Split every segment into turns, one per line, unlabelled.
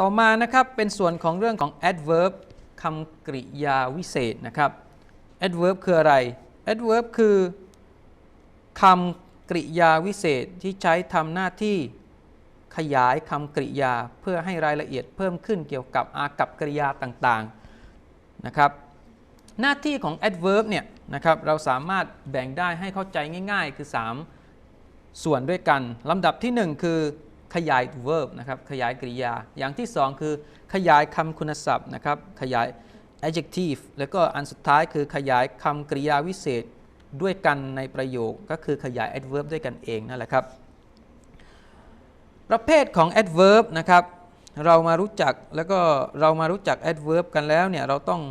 ต่อมานะครับเป็นส่วนของเรื่องของ adverb คำกริยาวิเศษนะครับ adverb คืออะไร adverb คือคำกริยาวิเศษที่ใช้ทำหน้าที่ขยายคำกริยาเพื่อให้รายละเอียดเพิ่มขึ้นเกี่ยวกับอากับกริยาต่างๆนะครับหน้าที่ของ adverb เนี่ยนะครับเราสามารถแบ่งได้ให้เข้าใจง่าย ๆ คือ 3 ส่วนด้วยกันลำดับที่ 1 คือ ขยาย verb นะครับขยายกริยา อย่างที่ 2 คือขยายคำคุณศัพท์นะครับขยาย adjective แล้วก็อันสุดท้ายคือขยายคำกริยาวิเศษด้วยกันในประโยคก็คือขยาย adverb ด้วยกันเองนั่นแหละครับ ประเภทของ adverb นะครับเรามารู้จักแล้วก็เรามารู้จัก adverb กันแล้วเนี่ยเราต้อง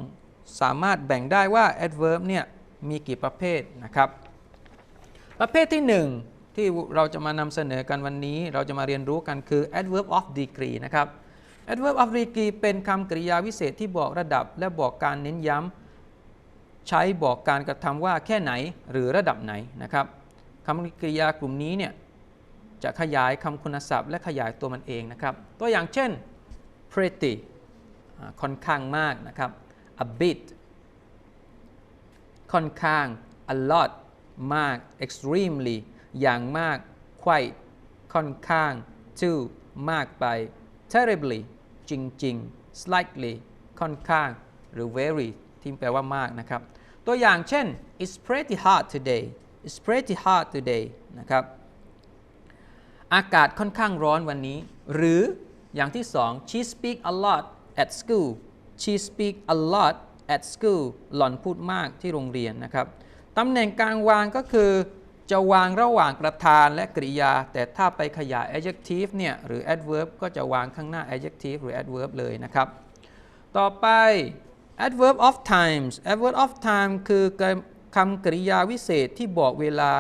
สามารถแบ่งได้ว่า adverb เนี่ยมีกี่ประเภทนะครับ ประเภทที่ 1 ที่เราจะมานำเสนอกันวันนี้ เราจะมาเรียนรู้กันคือ adverb of degree นะครับ adverb of degree เป็นคำกริยาวิเศษที่บอกระดับ และบอกการเน้นย้ำใช้บอกการกระทำว่าแค่ไหนหรือระดับไหนนะครับคำกริยากลุ่มนี้เนี่ยจะขยายคำคุณศัพท์ และขยายตัวมันเองนะครับ ตัวอย่างเช่น pretty ค่อนข้างมากนะครับ a bit ค่อนข้าง a lot มาก extremely อย่างมาก quite ค่อนข้าง too มากไป terribly จริง ๆ slightly ค่อนข้าง หรือ very ที่แปลว่ามากนะครับ ตัวอย่างเช่น it's pretty hot today it's pretty hot today นะครับ อากาศค่อนข้างร้อนวันนี้ หรืออย่างที่สอง she speak a lot at school she speak a lot at school หล่อนพูดมากที่โรงเรียนนะครับ ตำแหน่งการวางก็คือ จะวางระหว่างประธานและกริยา แต่ถ้าไปขยาย adjective เนี่ยหรือ adverb ก็จะวางข้างหน้า adjective หรือ adverb เลยนะครับ ต่อไป adverb of times adverb of time คือคำกริยาวิเศษที่บอกเวลา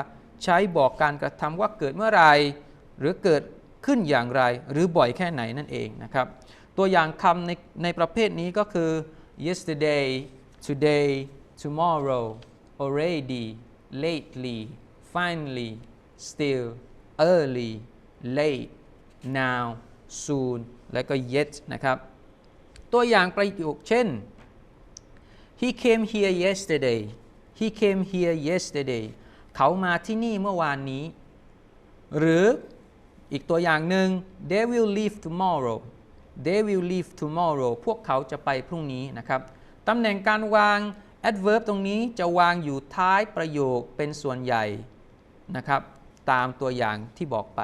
ใช้บอกการกระทำว่าเกิดเมื่อไหรหรือเกิดขึ้นอย่างไร หรือบ่อยแค่ไหนนั่นเองนะครับ ตัวอย่างคำในในประเภทนี้ก็คือ yesterday today tomorrow already lately finally still early late now soon และก็ yet นะครับ ตัวอย่างประโยคเช่น he came here yesterday he came here yesterday เขามาที่นี่เมื่อวานนี้ หรืออีกตัวอย่างหนึ่ง they will leave tomorrow they will leave tomorrow พวกเขาจะไปพรุ่งนี้นะครับตำแหน่งการวาง adverb ตรงนี้จะวางอยู่ท้ายประโยคเป็นส่วนใหญ่ นะครับตามตัวอย่างที่บอกไป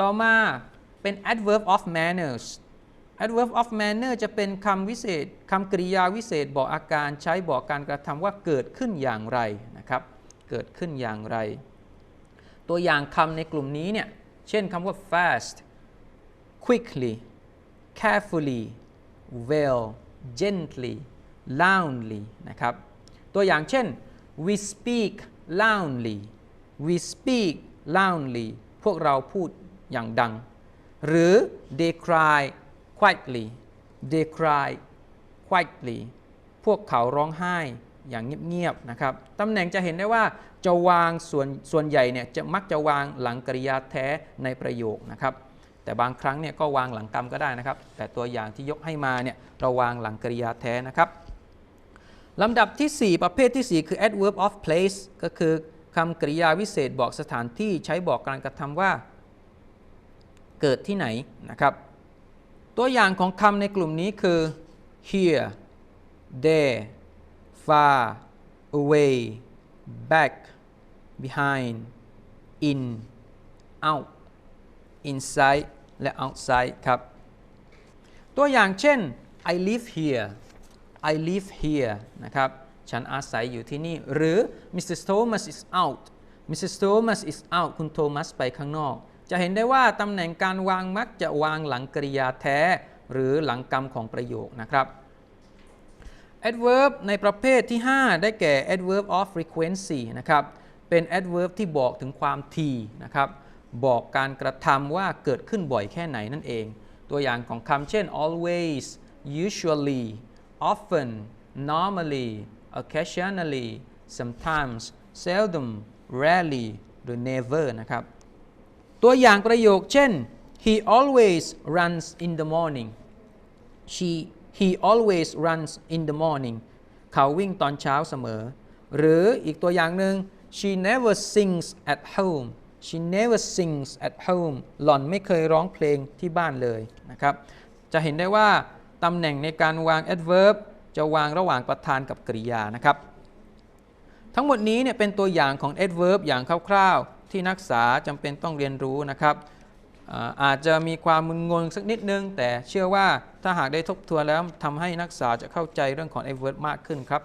ต่อมาเป็น adverb of manners adverb of manner จะเป็นคำวิเศษคำกริยาวิเศษบอกอาการใช้บอกการกระทำว่าเกิดขึ้นอย่างไรนะครับเกิดขึ้นอย่างไร ตัวอย่างคำในกลุ่มนี้เนี่ยเช่นคำว่า fast quickly carefully well gently loudly นะครับตัวอย่างเช่น we speak loudly we speak loudly พวกเราพูดอย่างดัง หรือ they cry quietly they cry quietly พวกเขาร้องไห้อย่างเงียบๆนะครับตำแหน่งจะเห็นได้ว่าจะวางส่วนส่วนใหญ่เนี่ยจะมักจะวางหลังกริยาแท้ในประโยคนะครับ แต่บางครั้งเนี่ยก็วางหลังกรรมก็ได้นะครับ แต่ตัวอย่างที่ยกให้มาเนี่ยเราวางหลังกริยาแท้นะครับลำดับที่ 4 ประเภทที่ 4 คือ adverb of place ก็คือ คำกริยาวิเศษบอกสถานที่ใช้บอกการกระทำว่า เกิดที่ไหนนะครับ ตัวอย่างของคำในกลุ่มนี้คือ here there far away back behind in out inside และ outside ครับ ตัวอย่างเช่น I live here I live here นะครับ ฉันอาศัยอยู่ที่นี่ หรือ Mr. Thomas is out Mrs. Thomas is out คุณโทมัสไปข้างนอก จะเห็นได้ว่าตำแหน่งการวางมักจะวางหลังกริยาแท้ หรือหลังกรรมของประโยคนะครับ adverb ในประเภทที่ 5 ได้แก่ adverb of frequency นะครับ เป็น adverb ที่บอกถึงความถี่นะครับ บอกการกระทำว่าเกิดขึ้นบ่อยแค่ไหนนั่นเอง ตัวอย่างของคำเช่น always usually often normally occasionally sometimes seldom rarely หรือ never นะครับ ตัวอย่างประโยคเช่น he always runs in the morning she he always runs in the morning เขาวิ่งตอนเช้าเสมอ หรืออีกตัวอย่างหนึ่ง she never sings at home she never sings at home หล่อนไม่เคยร้องเพลงที่บ้านเลยนะครับ จะเห็นได้ว่าตำแหน่งในการวาง adverb จะวางระหว่างประธานกับกริยานะครับ ทั้งหมดนี้เนี่ยเป็นตัวอย่างของ adverb อย่างคร่าวๆ ที่นักศึกษาจำเป็นต้องเรียนรู้นะครับอาจจะมีความมึนงงสักนิดนึง แต่เชื่อว่าถ้าหากได้ทบทวนแล้วทำให้นักศึกษาจะเข้าใจเรื่องของ adverb มากขึ้นครับ